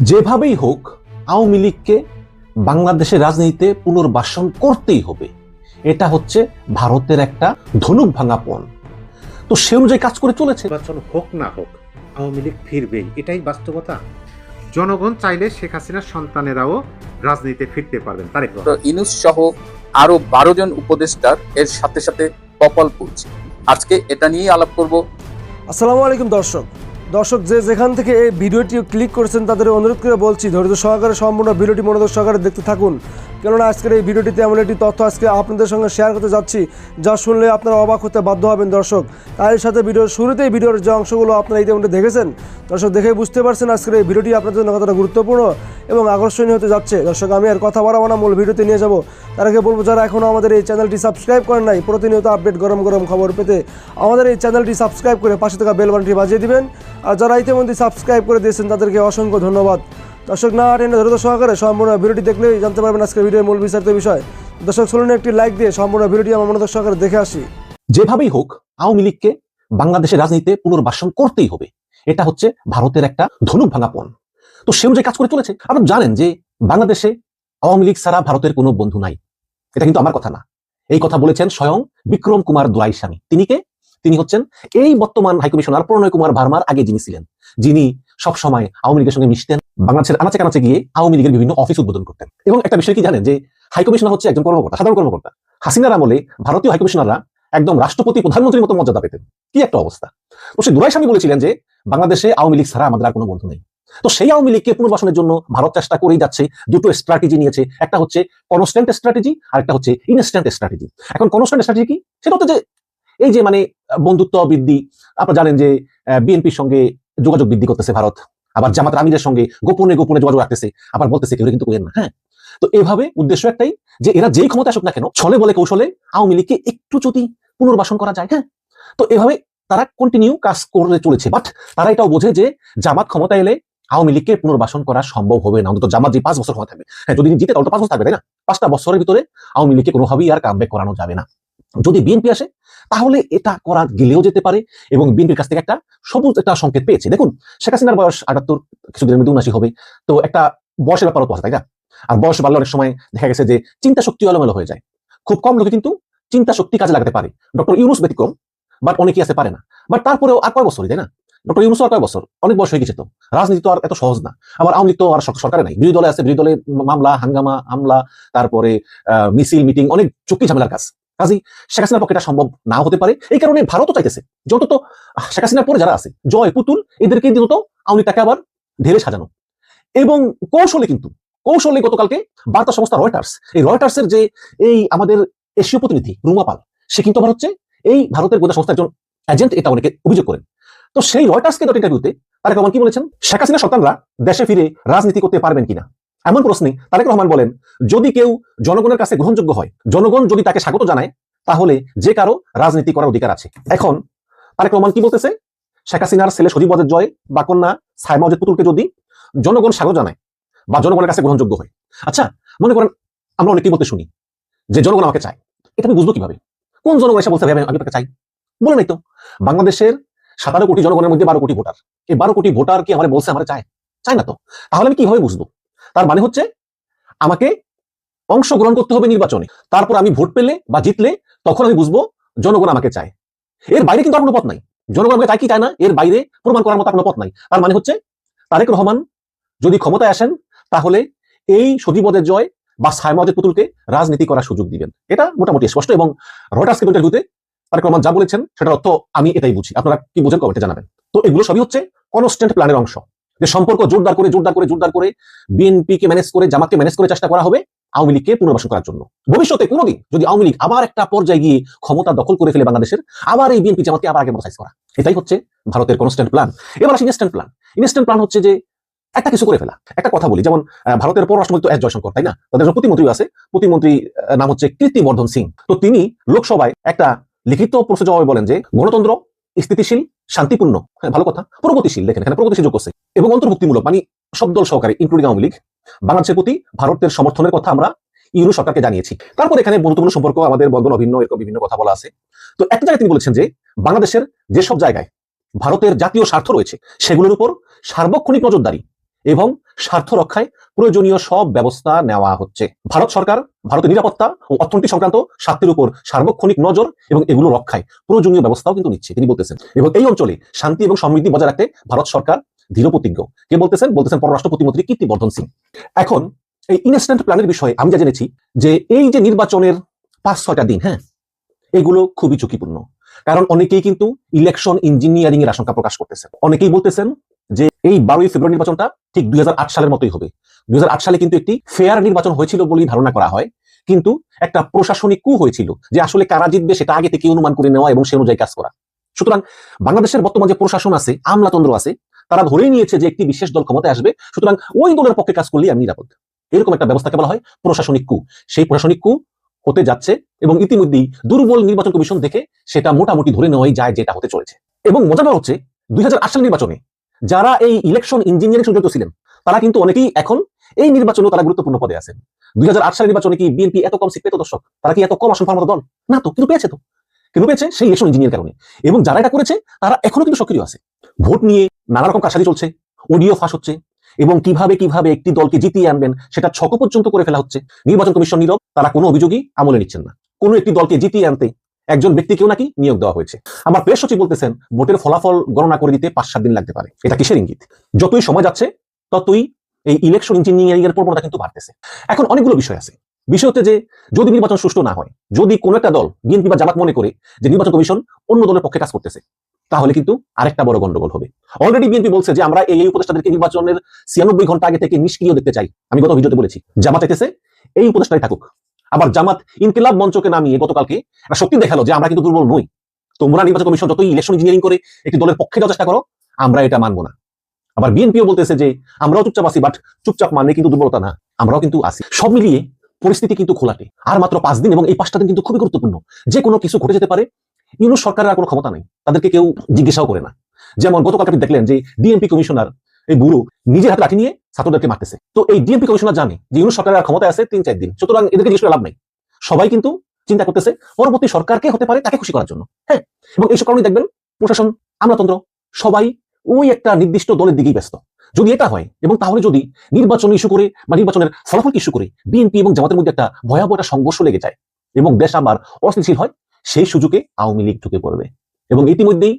যেভাবেই হোক আওয়ামী লীগকে বাংলাদেশের রাজনীতিতে পুনর্বাসন করতেই হবে। এটা হচ্ছে ভারতের একটা ধনুক ভাঙা পণ। তো সে অনুযায়ী কাজ করে চলেছে। নির্বাচন হোক না হোক আওয়ামী লীগ ফিরবেই এটাই বাস্তবতা। জনগণ চাইলে শেখ হাসিনার সন্তানেরাও রাজনীতিতে ফিরতে পারবেন তারেক ইনুস সহ আরও বারো জন উপদেষ্টার এর সাথে সাথে কপাল পড়ছে আজকে এটা নিয়েই আলাপ করব। আসসালামু আলাইকুম দর্শক। দর্শক, যে যেখান থেকে এই ভিডিওটি ক্লিক করেছেন, তাদের অনুরোধ করে বলছি, ধৈর্য সহকারে সম্পূর্ণ ভিডিওটি মনোযোগ সহকারে দেখতে থাকুন। কেননা আজকের এই ভিডিওটিতে এমন একটি তথ্য আজকে আপনাদের সঙ্গে শেয়ার করতে যাচ্ছি, যা শুনলে আপনারা অবাক হতে বাধ্য হবেন দর্শক। তার সাথে ভিডিওর শুরুতেই ভিডিওর যে অংশগুলো আপনারা ইতিমধ্যে দেখেছেন, দর্শক দেখে বুঝতে পারছেন আজকের এই ভিডিওটি আপনাদের জন্য কতটা গুরুত্বপূর্ণ এবং আকর্ষণীয় হতে যাচ্ছে। দর্শক, আমি আর কথা বাড়াবো না, মূল ভিডিওতে নিয়ে যাব। তার আগে বলব, যারা এখনও আমাদের এই চ্যানেলটি সাবস্ক্রাইব করেন নাই, প্রতিনিয়ত আপডেট গরম গরম খবর পেতে আমাদের এই চ্যানেলটি সাবস্ক্রাইব করে পাশে থাকা বেল বাটনটি বাজিয়ে দিবেন। আর যারা ইতিমধ্যে সাবস্ক্রাইব করে দিয়েছেন, তাদেরকে অসংখ্য ধন্যবাদ। দর্শক না টেনে ধৈর্য সহকারে সম্পূর্ণ ভিডিওটি দেখলেই জানতে পারবেন আজকে ভিডিওর মূল বিস্তারিত বিষয়। দর্শক শুনুন একটি লাইক দিয়ে সম্পূর্ণ ভিডিওটি আমার মনোযোগ সহকারে দেখে আসি। যেভাবেই হোক, আওয়ামী লীগকে বাংলাদেশের রাজনীতিতে পুনর্বাসন করতেই হবে। এটা হচ্ছে ভারতের একটা ধনুক ভাঙা পণ। তো সে অনুযায়ী কাজ করে চলেছে, আপনারা জানেন যে বাংলাদেশে আওয়ামী লীগ ছাড়া ভারতের কোনো বন্ধু নাই। এটা কিন্তু আমার কথা না। এই কথা বলেছেন স্বয়ং বিক্রম কুমার দুরাইস্বামী তিনি কে? তিনি হচ্ছেন এই বর্তমান হাইকমিশনার প্রণয় কুমার ভার্মার আগে যিনি ছিলেন, যিনি সবসময় আওয়ামী লীগের সঙ্গে মিশতেন। বাংলাদেশের আনাচে কানাচে গিয়ে আওয়ামী লীগের বিভিন্ন অফিস উদ্বোধন করতেন। এবং একটা বিষয় কি জানেন যে হাইকমিশনার হচ্ছে একজন কর্মকর্তা, সাধারণ কর্মকর্তা। হাসিনার আমলে ভারতীয় হাইকমিশনাররা একদম রাষ্ট্রপতি, প্রধানমন্ত্রীর মতো মর্যাদা পেতেন। কি একটা অবস্থা। তো সেই দুরাইস্বামী বলেছিলেন যে বাংলাদেশে আওয়ামী লীগ ছাড়া আমাদের আর কোনো বন্ধু নেই। তো সেই আওয়ামী লীগকে পুনর্বাসনের জন্য ভারত চেষ্টা করেই যাচ্ছে, দুটো স্ট্র্যাটেজি নিয়েছে। একটা হচ্ছে কনস্ট্যান্ট স্ট্র্যাটেজি আর একটা হচ্ছে ইনস্ট্যান্ট স্ট্র্যাটেজি এখন কনস্ট্যান্ট স্ট্র্যাটেজি কি? সেটা হচ্ছে যে এই যে মানে বন্ধুত্ব বৃদ্ধি, আপনারা জানেন যে বিএনপির সঙ্গে যোগাযোগ বৃদ্ধি করতেছে ভারত। আবার জামাত আমিরের সঙ্গে গোপনে গোপনে যোগাযোগ রাখতেছে, আবার বলতেছে কেউ কিন্তু করেন না হ্যাঁ? তো এভাবে উদ্দেশ্য একটাই যে এরা যেই ক্ষমতা আসুক না কেন, ছলে বলে কৌশলে আওয়ামী লীগকে একটু যদি পুনর্বাসন করা যায় হ্যাঁ? তো এভাবে তারা কন্টিনিউ কাজ করে চলেছে বাট তারা এটাও বোঝে যে জামাত ক্ষমতা এলে আওয়ামী লীগকে পুনর্বাসন করা সম্ভব হবে না, অন্তত জামাত যে পাঁচ বছর ক্ষমতা থাকবে হ্যাঁ যদি জিতে তাহলে তো পাঁচ বছর থাকবে, তাই না? পাঁচটা বছরের ভিতরে আওয়ামী লীগকে কোনোভাবেই আর কামব্যাক করানো যাবে না। যদি বিএনপি আসে তাহলে এটা করা গেলেও যেতে পারে এবং বিএনপির কাছ থেকে একটা সবুজ, একটা সংকেত পেয়েছে। দেখুন, শেখ হাসিনার বয়স আটাত্তর, কিছুদিনের মধ্যে উনাশি হবে। তো একটা বয়সের ব্যাপারও তো আছে, তাই না? আর বয়স বাড়লে অনেক সময় দেখা গেছে যে চিন্তা শক্তি এলোমেলো হয়ে যায়। খুব কম লোকে কিন্তু চিন্তা শক্তি কাজে লাগাতে পারে। ডক্টর ইউনুস ব্যতিক্রম, বাট অনেকেই আছে পারে না। বাট তারপরেও আর কয় বছরই, তাই না? ডক্টর ইউনুস আর কয় বছর? অনেক বয়স হয়ে গেছে তো। রাজনীতি তো আর এত সহজ না। আবার আওয়ামী লীগ তো আর সর- সরকারে নাই। বিরোধী দলে আছে, বিরোধী দলে মামলা, হাঙ্গামা, হামলা, তারপরে মিছিল, মিটিং, অনেক চুক্তি ঝামেলার কাজ। কাজী শেখ হাসিনার পক্ষে এটা সম্ভব নাও হতে পারে। এই কারণে ভারতও চাইতেছে যত তো শেখ হাসিনার পরে যারা আছে, জয়, পুতুল, এদেরকে দ্রুত আওয়ামী তাকে আবার ঢেলে সাজানো। এবং কৌশলে কিন্তু, কৌশলে গতকালকে বার্তা সংস্থা রয়টার্স, এই রয়টার্সের যে এই আমাদের এশীয় প্রতিনিধি রুমা পাল, সে কিন্তু আবার হচ্ছে এই ভারতের গোয়েন্দা সংস্থার একজন এজেন্ট এটা অনেকে অভিযোগ করেন। তো সেই রয়টার্সকে দট ইন্টারভিউতে তারেক রহমান কি বলেছেন? শেখ হাসিনা সন্তানরা দেশে ফিরে রাজনীতি করতে পারবেন কিনা? এমন প্রশ্নে তারেক রহমান বলেন, যদি কেউ জনগণের কাছে গ্রহণযোগ্য হয়, জনগণ যদি তাকে স্বাগত জানায়, তাহলে যে কারও রাজনীতি করার অধিকার আছে। এখন তারেক রহমান কি বলতেছে? শেখ হাসিনার ছেলে সজীব ওয়াজেদ জয় বা কন্যা সাইমা ওয়াজেদ পুতুলকে যদি জনগণ স্বাগত জানায় বা জনগণের কাছে গ্রহণযোগ্য হয়। আচ্ছা মনে করেন আমরা অনেকেই বলতে শুনি যে জনগণ আমাকে চায়। এটা আমি বুঝব কীভাবে? কোন জনগণ এসে বলতে আমি তাকে চাই। বলে নাই তো। বাংলাদেশের সাতারো কোটি জনগণের মধ্যে বারো কোটি ভোটার। এই বারো কোটি ভোটার কি আমার বলছে আমার চায়? চায় না তো। তাহলে আমি কীভাবে বুঝব? তার মানে হচ্ছে আমাকে অংশগ্রহণ করতে হবে নির্বাচনে। তারপর আমি ভোট পেলে বা জিতলে তখন আমি বুঝব জনগণ আমাকে চায়। এর বাইরে কিন্তু আর কোনো পথ নাই। জনগণ আমাকে চায় কি চায় না, এর বাইরে প্রমাণ করার মতো কোনো পথ নাই। তার মানে হচ্ছে তারেক রহমান যদি ক্ষমতায় আসেন, তাহলে এই সজীবদের জয় বা সাইমদের পুতুলকে রাজনীতি করার সুযোগ দিবেন। এটা মোটামুটি স্পষ্ট এবং রয়টার্সকে ইন্টারভিউতে তারেক রহমান যা বলেছেন, সেটার অর্থ আমি এটাই বুঝি। আপনারা কি বুঝেন কমেন্টে জানাবেন। তো এগুলো সবই হচ্ছে কনস্ট্যান্ট প্ল্যানের অংশ। যে সম্পর্ক জোরদার করে জোরদার করে জোরদার করে বিএনপি কে ম্যানেজ করে, জামাতকে ম্যানেজ করে চেষ্টা করা হবে আওয়ামী লীগকে পুনর্বাসন করার জন্য। ভবিষ্যতে কোনোদিন যদি আওয়ামী লীগ আবার একটা পর্যায়ে গিয়ে ক্ষমতা দখল করে ফেলে বাংলাদেশের, আবার এই বিএনপি জামাতকে আবার আগে সাইজ করা। এটাই হচ্ছে ভারতের কনস্ট্যান্ট প্ল্যান এবার আসি ইনস্ট্যান্ট প্ল্যান ইনস্ট্যান্ট প্ল্যান হচ্ছে যে একটা কিছু করে ফেলা। একটা কথা বলি, যেমন ভারতের পররাষ্ট্রমন্ত্রী এস জয়শঙ্কর, তাই না? তাদের প্রতিমন্ত্রী আছে, প্রতিমন্ত্রী নাম হচ্ছে কীর্তিবর্ধন সিং। তো তিনি লোকসভায় একটা লিখিত প্রশ্ন জবাবে বলেন যে, গণতন্ত্র স্থিতিশীল, শান্তিপূর্ণ হ্যাঁ ভালো কথা, প্রগতিশীল, দেখেন এখানে প্রগতিশীল যোগ করছে। এবং অন্তর্ভুক্তিমূলক মানে সব দল সহকারে ইনক্লুডিং আওয়ামী লীগ, বাংলাদেশের প্রতি ভারতের সমর্থনের কথা আমরা ইউরো সরকারকে জানিয়েছি। তারপর এখানে বন্ধুত্বপূর্ণ সম্পর্ক, আমাদের বন্ধন অভিন্ন, এরকম বিভিন্ন কথা বলা আছে। তো একটা জায়গায় তিনি বলেছেন যে, বাংলাদেশের যেসব জায়গায় ভারতের জাতীয় স্বার্থ রয়েছে, সেগুলোর উপর সার্বক্ষণিক নজরদারি এবং স্বার্থ রক্ষায় প্রয়োজনীয় সব ব্যবস্থা নেওয়া হচ্ছে। ভারত সরকার, ভারতের নিরাপত্তা ও অর্থনীতি সংক্রান্ত স্বার্থের উপর সার্বক্ষণিক নজর এবং এগুলো রক্ষায় প্রয়োজনীয় ব্যবস্থাও কিন্তু নিচ্ছে, তিনি বলতেছেন। এবং এই অঞ্চলে শান্তি এবং সমৃদ্ধি বজায় রাখতে ভারত সরকার দৃঢ় প্রতিজ্ঞ কে বলতেছেন? বলতেছেন পররাষ্ট্র প্রতিমন্ত্রী কীর্তিবর্ধন সিং। এখন এই ইনস্ট্যান্ট প্ল্যানের বিষয়ে আমি যা জেনেছি যে এই যে নির্বাচনের পাঁচ, ছয়টা দিন হ্যাঁ এগুলো খুবই ঝুঁকিপূর্ণ। কারণ অনেকেই কিন্তু ইলেকশন ইঞ্জিনিয়ারিং এর আশঙ্কা প্রকাশ করতেছেন। অনেকেই বলতেছেন যে এই বারোই ফেব্রুয়ারি নির্বাচনটা ঠিক দুই হাজার আট সালের মতোই হবে। দুই হাজার আট সালে কিন্তু একটি ফেয়ার নির্বাচন হয়েছিল বলেই ধারণা করা হয়। কিন্তু একটা প্রশাসনিক কু হয়েছিল যে আসলে কারা জিতবে সেটা আগে থেকে অনুমান করে নেওয়া এবং সে অনুযায়ী কাজ করা। সুতরাং বাংলাদেশের বর্তমান যে প্রশাসন আছে, আমলাতন্ত্র আছে, তারা ধরেই নিয়েছে যে একটি বিশেষ দল ক্ষমতায় আসবে, সুতরাং ওই দলের পক্ষে কাজ করলেই আমি নিরাপদ। এরকম একটা ব্যবস্থাকে বলা হয় প্রশাসনিক কু। সেই প্রশাসনিক কু হতে যাচ্ছে এবং ইতিমধ্যেই দুর্বল নির্বাচন কমিশন দেখে সেটা মোটামুটি ধরে নেওয়াই যায় যেটা হতে চলেছে। এবং মজার হচ্ছে, দুই সালের নির্বাচনে যারা এই ইলেকশন ইঞ্জিনিয়ারিং জড়িত ছিলেন, তারা কিন্তু অনেকেই এখন এই নির্বাচনেও তারা গুরুত্বপূর্ণ পদে আছেন। দুই সালের নির্বাচনে কি বিএনপি এত কম সিট পেত দর্শক? তারা কি এত কম আসন পাওয়ার দল? না তো, কিন্তু পেয়েছে তো। কিন্তু পেয়েছে সেই ইলেকশন ইঞ্জিনিয়ার কারণে। এবং যারা এটা করেছে, তারা এখনও কিন্তু সক্রিয় আছে। ভোট নিয়ে নানা রকম কারসাজি চলছে, অডিও ফাঁস হচ্ছে, এবং কীভাবে কীভাবে একটি দলকে জিতিয়ে আনবেন, সেটা ছক পর্যন্ত করে ফেলা হচ্ছে। নির্বাচন কমিশন নীরব, তারা কোনো অভিযোগই আমলে নিচ্ছেন না। কোনো একটি দলকে জিতিয়ে আনতে একজন ব্যক্তিকেও নাকি নিয়োগ দেওয়া হয়েছে। আমার প্রেস সচিব বলতেছেন, ভোটের ফলাফল গণনা করে দিতে পাঁচ সাত দিন লাগতে পারে। এটা কিসের ইঙ্গিত? যতই সময় যাচ্ছে, ততই এই ইলেকশন ইঞ্জিনিয়ারিং এর প্রবণতা কিন্তু বাড়তেছে। এখন অনেকগুলো বিষয় আছে। বিষয় হচ্ছে যে, যদি নির্বাচন সুষ্ঠু না হয়, যদি কোনো একটা দল, বিএনপি বা জামাত মনে করে যে নির্বাচন কমিশন অন্য দলের পক্ষে কাজ করতেছে, তাহলে কিন্তু আরেকটা বড় গন্ডগোল হবে। অলরেডি বিএনপি বলছে যে, আমরা এই উপদেষ্টাদেরকে নির্বাচনের ছিয়ানব্বই ঘণ্টা আগে থেকে নিষ্ক্রিয় দেখতে চাই। আমি গত ভিডিওতে বলেছি, জামাত এই উপদেষ্টাই থাকুক। আবার জামাত ইনকিলাব মঞ্চকে নামিয়ে গতকালকে একটা শক্তি দেখাল যে আমরা কিন্তু দুর্বল নই। তোমরা নির্বাচন কমিশন যতই ইলেকশন ইঞ্জিনিয়ারিং করে, একটি দলের পক্ষে যাওয়ার চেষ্টা করো, আমরা এটা মানবো না। আবার বিএনপিও বলতেছে যে, আমরাও চুপচাপ আছি বাট চুপচাপ মানে কিন্তু দুর্বলতা না, আমরাও কিন্তু আছি। সব মিলিয়ে পরিস্থিতি কিন্তু খোলাটে। আর মাত্র পাঁচ দিন এবং এই পাঁচটা দিন কিন্তু খুবই গুরুত্বপূর্ণ। যে কোনো কিছু ঘটে যেতে পারে, ইউনুস সরকারের আর কোনো ক্ষমতা নেই। তাদেরকে কেউ জিজ্ঞাসাও করে না। যেমন গতকাল আপনি দেখলেন যে, ডিএমপি কমিশনার এই বুড়ো নিজের হাতে লাঠি নিয়ে ছাত্রদেরকে মারতেছে। তো এই ডিএমপি কমিশনার জানে যে ইউনুস সরকারের আর ক্ষমতা আছে তিন চার দিন। সুতরাং এদেরকে জিজ্ঞেস লাভ নাই। সবাই কিন্তু চিন্তা করতেছে পরবর্তী সরকারকে হতে পারে তাকে খুশি করার জন্য। হ্যাঁ এবং এইসব কারণে দেখবেন প্রশাসন, আমলাতন্ত্র সবাই ওই একটা নির্দিষ্ট দলের দিকেই ব্যস্ত। যদি এটা হয় এবং তাহলে যদি নির্বাচন ইস্যু করে বা নির্বাচনের ফলাফল ইস্যু করে বিএনপি এবং জামাতের মধ্যে একটা ভয়াবহ একটা সংঘর্ষ লেগে যায় এবং দেশ আবার অস্থিতিশীল হয়, সেই সুযোগে আওয়ামী লীগ ঢুকে পড়বে। এবং ইতিমধ্যেই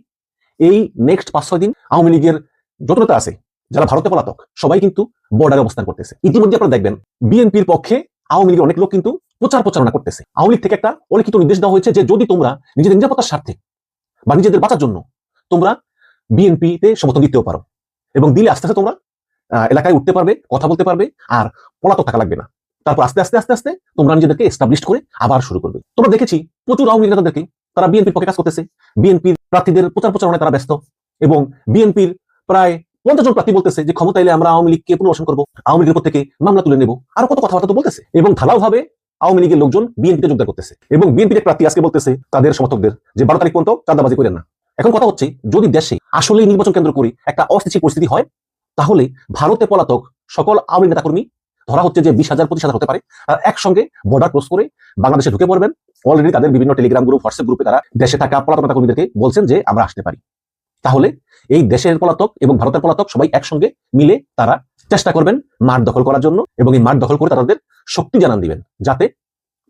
এই নেক্সট পাঁচ ছয় দিন আওয়ামী লীগের যত নেতা আছে। যারা ভারতে পলাতক, সবাই কিন্তু বর্ডারে অবস্থান করতেছে। ইতিমধ্যে আপনারা দেখবেন বিএনপির পক্ষে আওয়ামী লীগের অনেক লোক কিন্তু প্রচার প্রচারণা করতেছে। আওয়ামী লীগ থেকে একটা অলিখিত নির্দেশ দেওয়া হয়েছে যে, যদি তোমরা নিজেদের নিরাপত্তার স্বার্থে বা নিজেদের বাঁচার জন্য তোমরা বিএনপিতে সমর্থন দিতেও পারো এবং দিলে আস্তে আস্তে তোমরা এলাকায় উঠতে পারবে, কথা বলতে পারবে আর পলাতক থাকা লাগবে না। তারপর আস্তে আস্তে আস্তে আস্তে তোমরা নিজেদেরকে এস্টাবলিশ করে আবার শুরু করবে। তোমরা দেখেছি প্রচুর আওয়ামী নেতাদেরকে তারা বিএনপির পক্ষে কাজ করতেছে। বিএনপির প্রার্থীদের প্রচার প্রচারণায় তারা ব্যস্ত এবং বিএনপির প্রায় পঞ্চাশ জন প্রার্থী বলতেছে যে ক্ষমতা এলে আমরা আওয়ামী লীগকে পুনর্বাসন করব, আওয়ামী লীগের উপর থেকে মামলা তুলে নেব। আর কত কথাবার্তা তো বলতেছে। এবং ঢালাও ভাবে আওয়ামী লীগের লোকজন বিএনপিতে যোগদান করতেছে। এবং বিএনপির প্রার্থী আজকে বলতেছে তাদের সমর্থকদের যে বারো তারিখ পর্যন্ত চাঁদাবাজি করেন না। এখন কথা হচ্ছে, যদি দেশে আসলে নির্বাচন কেন্দ্র করে একটা অস্থিতিশীল পরিস্থিতি হয়, তাহলে ভারতে পলাতক সকল আওয়ামী নেতাকর্মী, ধরা হচ্ছে যে বিশ হাজার, পঁচিশ হাজার হতে পারে, আর একসঙ্গে বর্ডার ক্রস করে বাংলাদেশে ঢুকে পড়বেন। অলরেডি তাদের বিভিন্ন টেলিগ্রাম গ্রুপ হোয়াটসঅ্যাপ গ্রুপে তারা দেশে থাকা পলাতক নেতাকর্মীদেরকে বলছেন যে আমরা আসতে পারি। তাহলে এই দেশের পলাতক এবং ভারতের পলাতক সবাই একসঙ্গে মিলে তারা চেষ্টা করবেন মাঠ দখল করার জন্য এবং এই মাঠ দখল করে তাদের শক্তি জানান দিবেন, যাতে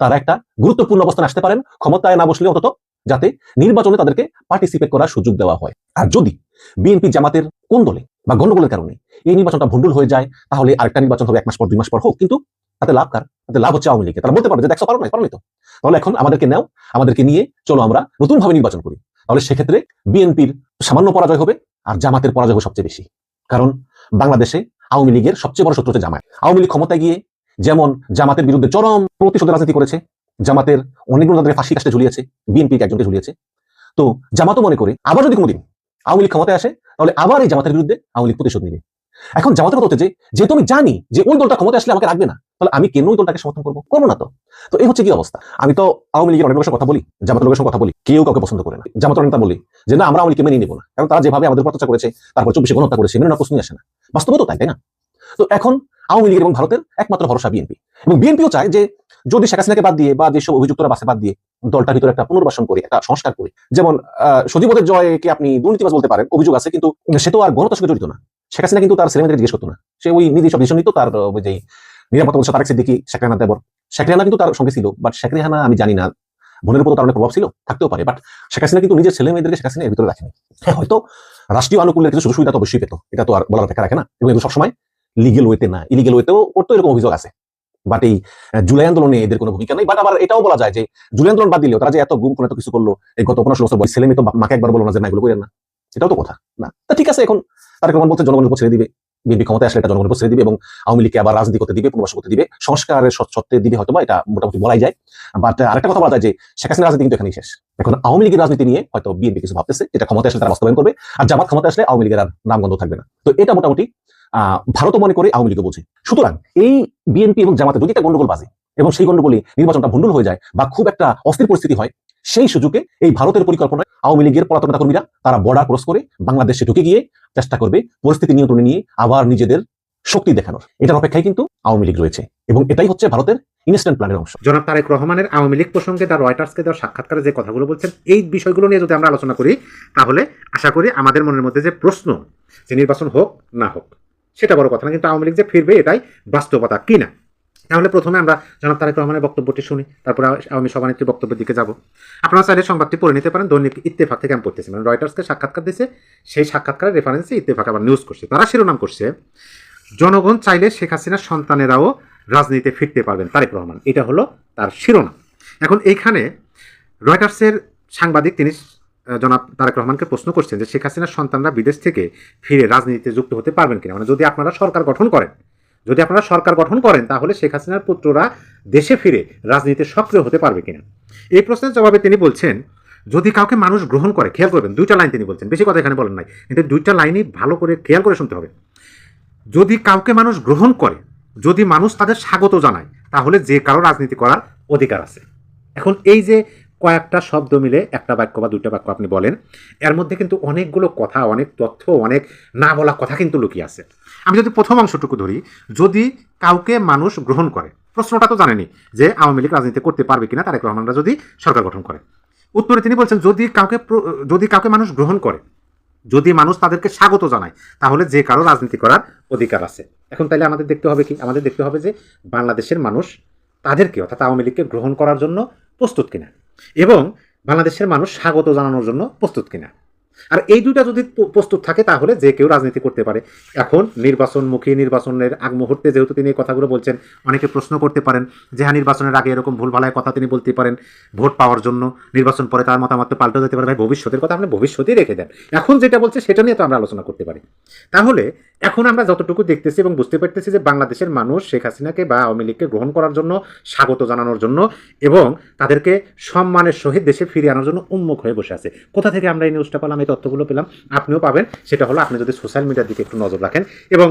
তারা একটা গুরুত্বপূর্ণ অবস্থানে আসতে পারেন, ক্ষমতায় না বসলে অন্তত যাতে নির্বাচনে তাদেরকে পার্টিসিপেট করার সুযোগ দেওয়া হয়। আর যদি বিএনপি জামাতের কোন দলে বা গন্ডগোলের কারণে এই নির্বাচনটা ভণ্ডুল হয়ে যায়, তাহলে আরেকটা নির্বাচন হবে এক মাস পর, দুই মাস পর, হোক, কিন্তু তাতে লাভ কার? তাতে লাভ হচ্ছে আওয়ামী লীগের। তারা বলতে পারবে যে দেখছ, পারো নাই পারো তো। তাহলে এখন আমাদেরকে নাও, আমাদেরকে নিয়ে চলো আমরা নতুন ভাবে নির্বাচন করি। তাহলে সেক্ষেত্রে বিএনপির সামান্য পরাজয় হবে আর জামাতের পরাজয় হবে সবচেয়ে বেশি। কারণ বাংলাদেশে আওয়ামী লীগের সবচেয়ে বড় শত্রু হচ্ছে জামাত আওয়ামী লীগ ক্ষমতায় গিয়ে যেমন জামাতের বিরুদ্ধে চরম প্রতিশোধ রাজনীতি করেছে, জামাতের অনেকগুলো তাদের ফাঁসি কাজটা ঝুলিয়েছে, বিএনপিকে একজনকে ঝুলিয়েছে। তো জামাতও মনে করে, আবার যদি কোনোদিন আওয়ামী লীগ ক্ষমতায় আসে, তাহলে আবার এই জামাতের বিরুদ্ধে আওয়ামী লীগ প্রতিশোধ নেবে। এখন জামাতের কথা হচ্ছে যে যেহেতু আমি জানি যে ওই দলটা ক্ষমতায় আসলে আমাকে রাখবে না, তাহলে আমি কেন ওই দলটাকে সমর্থন করব? করব না তো। তো এই হচ্ছে কি অবস্থা? আমি তো আওয়ামী লীগের অনেক কথা বলি জামাতের লোকের কথা বলি, কেউ কাউকে পছন্দ করে না। জামাতের নেতা বলি যে, না, আমরা আওয়ামী লীগকে মেনে নিবো না। কারণ তারা যেভাবে আমাদের প্রচার করেছে, তারপর চব্বিশে গণহত্যা করেছে, মেনে না প্রশ্নই আসে না। বাস্তবে তো তাই তাই না? তো এখন আওয়ামী লীগ এবং ভারতের একমাত্র ভরসা বিএনপি। এবং বিএনপিও চায় যে, যদি শেখ হাসিনাকে বাদ দিয়ে বা যেসব অভিযুক্তরা বাসে বাদ দিয়ে দলটার ভিতরে একটা পুনর্বাসন করে, একটা সংস্কার করে, যেমন সজীবদের জয়কে আপনি দুর্নীতিবাজ বলতে পারেন, অভিযোগ আছে, কিন্তু সে তো আর গণতার সঙ্গে জড়িত না। শেখ হাসিনা কিন্তু তার ছেলেমেয়েদের জিজ্ঞেস করতো না। সে ওই নিজে সব ডিসিশন নিত, তার ওই যে নিরাপত্তা বলছে তারেক সিদ্দিকি, শেখ রেহানা দেবর। শেখ রেহানা কিন্তু তার সঙ্গে ছিল বাট শেখ রেহানা আমি জানি না বোনের উপর তার অনেক প্রভাব ছিল, থাকতেও পারে বাট শেখ হাসিনা কিন্তু নিজের ছেলে মেয়েদেরকে শেখ হাসিনা এর ভিতরে রাখেনি। হ্যাঁ হয়তো রাষ্ট্রীয় আনুকূল্যের কিছু সুযোগ সুবিধা তো অবশ্যই পেত, এটা তো আর বলার অপেক্ষা রাখে না, এবং এগুলো সবসময় লিগেল ওয়েতে না ইলিগেল ওয়েতেও করতো এরকম অভিযোগ আছে। বাট এই জুলাই আন্দোলনে এদের কোনো ভূমিকা নেই বাট আবার এটাও বলা যায় যে, জুলাই আন্দোলন বাদ দিলেও তারা যে এত গুম এত কিছু করল, এই গত পনেরো ষোলো বছর ছেলে মেয়ে তো মাকে একবার বলো না যে না, এগুলো করেন না। এটাও তো কথা। না। তা ঠিক আছে, এখন তারেক রহমান বলছে জনগণের উপর ছেড়ে দিবে। বিএনপি ক্ষমতায় আসলে এটা জনগণের উপর ছেড়ে দিবে এবং আওয়ামী লীগকে আবার রাজনীতি করতে দিবে পুনর্বাস করতে দিবে। সংস্কারের সত্ত্বে দিবে হয়তো এটা মোটামুটি বলাই যায়। বাট আরেকটা কথা বলা যায় যে শেখ হাসিনা রাজনীতি কিন্তু এখানেই শেষ। এখন আওয়ামী লীগের রাজনীতি নিয়ে হয়তো বিএনপি কিছু ভাবতেছে এটা ক্ষমতায় আসলে তারা বাস্তবায়ন করবে। আর জামাত ক্ষমতায় আসলে আওয়ামী লীগের আর নামগন্ধ থাকবে না। তো এটা মোটামুটি আহ ভারতও মনে করে আওয়ামী লীগও বোঝে। সুতরাং এই বিএনপি এবং জামাতে যদি একটা গন্ডগোল বাজে এবং সেই গন্ডগোলে নির্বাচনটা ভণ্ডুল হয়ে যায় বা খুব একটা অস্থির পরিস্থিতি হয় সেই সুযোগে এই ভারতের পরিকল্পনায় আওয়ামী লীগের পলাতক নেতা কর্মীরা তারা বর্ডার ক্রস করে বাংলাদেশে ঢুকে গিয়ে চেষ্টা করবে পরিস্থিতি নিয়ন্ত্রণে নিয়ে আবার নিজেদের শক্তি দেখানোর। এটার অপেক্ষায় কিন্তু আওয়ামী লীগ রয়েছে এবং এটাই হচ্ছে ভারতের ইনস্ট্যান্ট প্ল্যানের অংশ। জনাব তারেক রহমানের আওয়ামী লীগ প্রসঙ্গে তার রয়টার্সকে দেওয়া সাক্ষাৎকারে যে কথাগুলো বলছেন, এই বিষয়গুলো নিয়ে যদি আমরা আলোচনা করি, তাহলে আশা করি আমাদের মনের মধ্যে যে প্রশ্ন যে নির্বাচন হোক না হোক, সেটা বড় কথা না, কিন্তু আওয়ামী লীগ যে ফিরবে এটাই বাস্তবতা কি না? তাহলে প্রথমে আমরা জনাব তারেক রহমানের বক্তব্যটি শুনি, তারপরে আওয়ামী সভানেত্রীর বক্তব্যের দিকে যাব। আপনারা চাইলে সংবাদটি পড়ে নিতে পারেন, দৈনিক ইত্তেফাক থেকে আমি পড়তেছি। মানে রয়টার্সকে সাক্ষাৎকার দিয়েছে সেই সাক্ষাৎকারের রেফারেন্সে ইত্তেফাক আবার নিউজ করছে। তারা শিরোনাম করছে, জনগণ চাইলে শেখ হাসিনার সন্তানেরাও রাজনীতিতে ফিরতে পারবেন, তারেক রহমান। এটা হলো তার শিরোনাম। এখন এইখানে রয়টার্সের সাংবাদিক তিনি জনাব তারেক রহমানকে প্রশ্ন করছেন যে শেখ হাসিনার সন্তানরা বিদেশ থেকে ফিরে রাজনীতিতে যুক্ত হতে পারবেন কিনা? মানে যদি আপনারা সরকার গঠন করেন যদি আপনারা সরকার গঠন করেন, তাহলে শেখ হাসিনার পুত্ররা দেশে ফিরে রাজনীতিতে সক্রিয় হতে পারবে কিনা? এই প্রশ্নের জবাবে তিনি বলছেন, যদি কাউকে মানুষ গ্রহণ করে, খেয়াল করবেন, দুইটা লাইন তিনি বলছেন। বেশি কথা এখানে বলেন নাই, কিন্তু দুইটা লাইনই ভালো করে খেয়াল করে শুনতে হবে। যদি কাউকে মানুষ গ্রহণ করে, যদি মানুষ তাদের স্বাগত জানায়, তাহলে যে কারও রাজনীতি করার অধিকার আছে। এখন এই যে কয়েকটা শব্দ মিলে একটা বাক্য বা দুইটা বাক্য আপনি বলেন। এর মধ্যে কিন্তু অনেকগুলো কথা, অনেক তথ্য, অনেক না বলা কথা কিন্তু লুকিয়ে আছে। আমি যদি প্রথম অংশটুকু ধরি, যদি কাউকে মানুষ গ্রহণ করে, প্রশ্নটা তো জানেনি যে আওয়ামী লীগ রাজনীতি করতে পারবে কিনা, তারেক রহমানরা যদি সরকার গঠন করে। উত্তরে তিনি বলছেন, যদি কাউকে যদি কাউকে মানুষ গ্রহণ করে, যদি মানুষ তাদেরকে স্বাগত জানায়, তাহলে যে কারও রাজনীতি করার অধিকার আছে। এখন তাহলে আমাদের দেখতে হবে কি? আমাদের দেখতে হবে যে বাংলাদেশের মানুষ তাদেরকে, অর্থাৎ আওয়ামী লীগকে গ্রহণ করার জন্য প্রস্তুত কিনা। এবং বাংলাদেশের মানুষ স্বাগত জানানোর জন্য প্রস্তুত কিনা। আর এই দুইটা যদি প্রস্তুত থাকে তাহলে যে কেউ রাজনীতি করতে পারে। এখন নির্বাচনমুখী নির্বাচনের আগ মুহূর্তে যেহেতু তিনি এই কথাগুলো বলছেন, অনেকে প্রশ্ন করতে পারেন যে হ্যাঁ নির্বাচনের আগে এরকম ভুল ভুলভালায় কথা তিনি বলতে পারেন ভোট পাওয়ার জন্য, নির্বাচন পরে তার মতামত পাল্টে যেতে পারে। ভাই, ভবিষ্যতের কথা আপনি ভবিষ্যতেই রেখে দেন। এখন যেটা বলছে সেটা নিয়ে তো আমরা আলোচনা করতে পারি। তাহলে এখন আমরা যতটুকু দেখতেছি এবং বুঝতে পারতেছি যে বাংলাদেশের মানুষ শেখ হাসিনাকে বা আওয়ামী লীগকে গ্রহণ করার জন্য, স্বাগত জানানোর জন্য এবং তাদেরকে সম্মানের সহিত দেশে ফিরিয়ে আনার জন্য উন্মুখ হয়ে বসে আছে। কোথা থেকে আমরা এই নিউজটা পেলাম? এই তথ্যগুলো পেলাম, আপনিও পাবেন। সেটা হলো আপনি যদি সোশ্যাল মিডিয়ার দিকে একটু নজর রাখেন এবং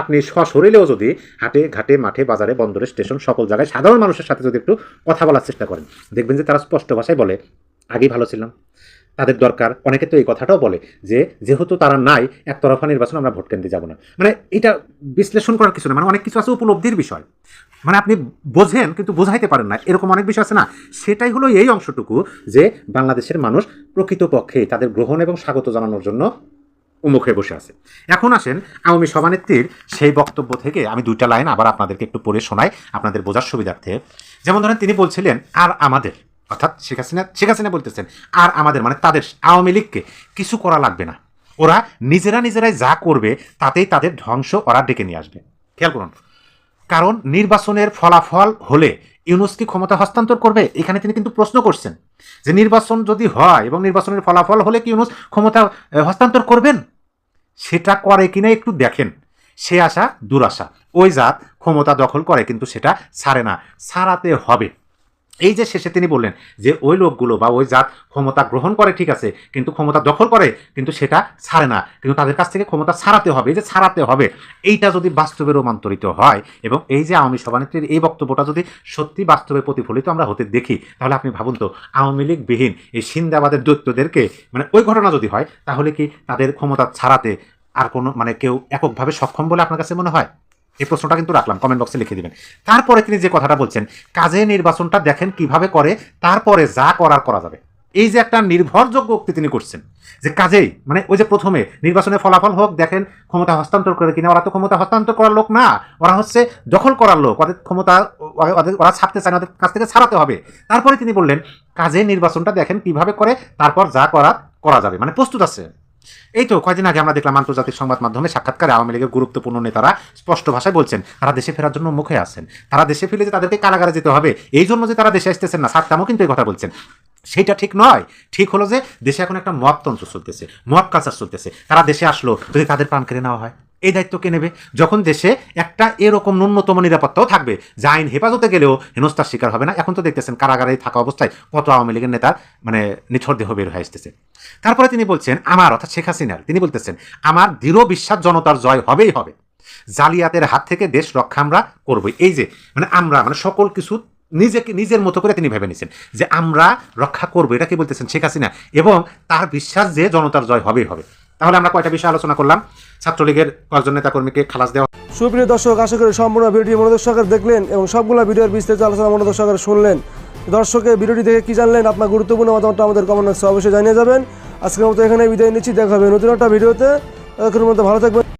আপনি সশরীরেও যদি হাটে, ঘাটে, মাঠে, বাজারে, বন্দরে, স্টেশন, সকল জায়গায় সাধারণ মানুষের সাথে যদি একটু কথা বলার চেষ্টা করেন, দেখবেন যে তারা স্পষ্ট ভাষায় বলে, আগেই ভালো ছিলাম। তাদের দরকার, অনেকে তো এই কথাটাও বলে যে, যেহেতু তারা নাই, একতরফা নির্বাচন আমরা ভোট কেন্দ্রে যাব না। মানে এটা বিশ্লেষণ করার কিছু না মানে অনেক কিছু আছে উপলব্ধির বিষয়। মানে আপনি বোঝেন, কিন্তু বোঝাইতে পারেন না। এরকম অনেক বিষয় আছে না? সেটাই হলো এই অংশটুকু যে বাংলাদেশের মানুষ প্রকৃতপক্ষে তাদের গ্রহণ এবং স্বাগত জানানোর জন্য উন্মুখ হয়ে বসে আছে। এখন আসেন আওয়ামী সভানেত্রীর সেই বক্তব্য থেকে আমি দুইটা লাইন আবার আপনাদেরকে একটু পড়ে শোনাই, আপনাদের বোঝার সুবিধার্থে। যেমন ধরেন, তিনি বলছিলেন, আর আমাদের, অর্থাৎ শেখ হাসিনা শেখ হাসিনা বলতেছেন, আর আমাদের মানে তাদের, আওয়ামী লীগকে কিছু করা লাগবে না। ওরা নিজেরা নিজেরাই যা করবে, তাতেই তাদের ধ্বংস ওরা ডেকে নিয়ে আসবে। খেয়াল করুন কারণ নির্বাচনের ফলাফল হলে ইউনুস কি ক্ষমতা হস্তান্তর করবে? এখানে তিনি কিন্তু প্রশ্ন করছেন যে নির্বাচন যদি হয় এবং নির্বাচনের ফলাফল হলে কি ইউনুস ক্ষমতা হস্তান্তর করবেন? সেটা করে কিনা একটু দেখেন। সে আশা, দুরাশা। ওই জাত ক্ষমতা দখল করে কিন্তু সেটা ছাড়ে না। ছাড়াতে হবে। এই যে শেষে তিনি বললেন যে ওই লোকগুলো বা ওই জাত ক্ষমতা গ্রহণ করে, ঠিক আছে, কিন্তু ক্ষমতা দখল করে, কিন্তু সেটা ছাড়ে না, কিন্তু তাদের কাছ থেকে ক্ষমতা ছাড়াতে হবে, এই যে ছাড়াতে হবে, এইটা যদি বাস্তবে রূপান্তরিত হয় এবং এই যে আওয়ামী সভানেত্রীর এই বক্তব্যটা যদি সত্যি বাস্তবে প্রতিফলিত আমরা হতে দেখি, তাহলে আপনি ভাবুন তো, আওয়ামী লীগ বিহীন এই সিন্দাবাদের দৈত্যদেরকে মানে ওই ঘটনা যদি হয়, তাহলে কি তাদের ক্ষমতা ছাড়াতে আর কোনো মানে কেউ এককভাবে সক্ষম বলে আপনার কাছে মনে হয়? এই প্রশ্নটা কিন্তু রাখলাম কমেন্ট বক্সে লিখে দিবেন। তারপরে তিনি যে কথাটা বলছেন কাজে নির্বাচনটা দেখেন কীভাবে করে, তারপরে যা করার করা যাবে। এই যে একটা নির্ভরযোগ্য উক্তি তিনি করছেন, যে কাজেই মানে ওই যে প্রথমে নির্বাচনে ফলাফল হোক, দেখেন ক্ষমতা হস্তান্তর করে কিনা, ওরা তো ক্ষমতা হস্তান্তর করার লোক না, ওরা হচ্ছে দখল করার লোক, ওদের ক্ষমতা ওরা ছাড়তে চায় না, ওদের কাছ থেকে ছাড়াতে হবে। তারপরে তিনি বললেন কাজে নির্বাচনটা দেখেন কীভাবে করে, তারপর যা করার করা যাবে। মানে প্রস্তুত আছে। এই তো কয়দিন আগে আমরা দেখলাম আন্তর্জাতিক সংবাদ মাধ্যমে সাক্ষাৎকারে আওয়ামী লীগের গুরুত্বপূর্ণ নেতারা স্পষ্ট ভাষায় বলছেন, তারা দেশে ফেরার জন্য মুখে আছেন। তারা দেশে ফিরে যে তাদেরকে কারাগারে যেতে হবে, এই জন্য যে তারা দেশে আসতেছেন না। সাত্তামও কিন্তু এই কথা বলছেন। সেইটা ঠিক নয়। ঠিক হলো যে দেশে এখন একটা মততন্ত্র চলতেছে মত কালচার চলতেছে। তারা দেশে আসলো যদি তাদের প্রাণ কেড়ে নেওয়া হয়। এই দায়িত্ব কে নেবে? যখন দেশে একটা এরকম ন্যূনতম নিরাপত্তাও থাকবে, যে আইন হেফাজতে গেলেও হেনস্থার শিকার হবে না। এখন তো দেখতেছেন কারাগারে থাকা অবস্থায় কত আওয়ামী লীগের নেতার মানে নিথর দেহ বের হয়ে আসতেছে। তারপরে তিনি বলছেন, আমার, অর্থাৎ শেখ হাসিনার, তিনি বলতেছেন, আমার দৃঢ় বিশ্বাস জনতার জয় হবেই হবে। জালিয়াতের হাত থেকে দেশ রক্ষা আমরা করবই। এই যে মানে আমরা মানে সকল কিছু নিজেকে, নিজের মতো করে তিনি ভেবে নিয়েছেন যে আমরা রক্ষা করব, এটা কি বলতেছেন শেখ হাসিনা? এবং তার বিশ্বাস যে জনতার জয় হবেই হবে। তাহলে আমরা কয়টা বিষয় আলোচনা করলাম? ছাত্রলীগের কয়েকজন নেতাকর্মীকে খালাস দেওয়া। সুপ্রিয় দর্শক, আশা করি সম্পূর্ণ ভিডিওটি মনোযোগ সহকারে দেখলেন এবং সবগুলো ভিডিওর বিস্তারিত আলোচনা মনোযোগ সহকারে শুনলেন। দর্শকের ভিডিওটি দেখে কি জানলেন, আপনার গুরুত্বপূর্ণ মতামতটা আমাদের কমেন্ট বক্সে অবশ্যই জানিয়ে যাবেন। আজকের মতো এখানে বিদায় নিচ্ছি, দেখা হবে নতুন একটা ভিডিওতে। ততক্ষণের মতো ভালো থাকবেন।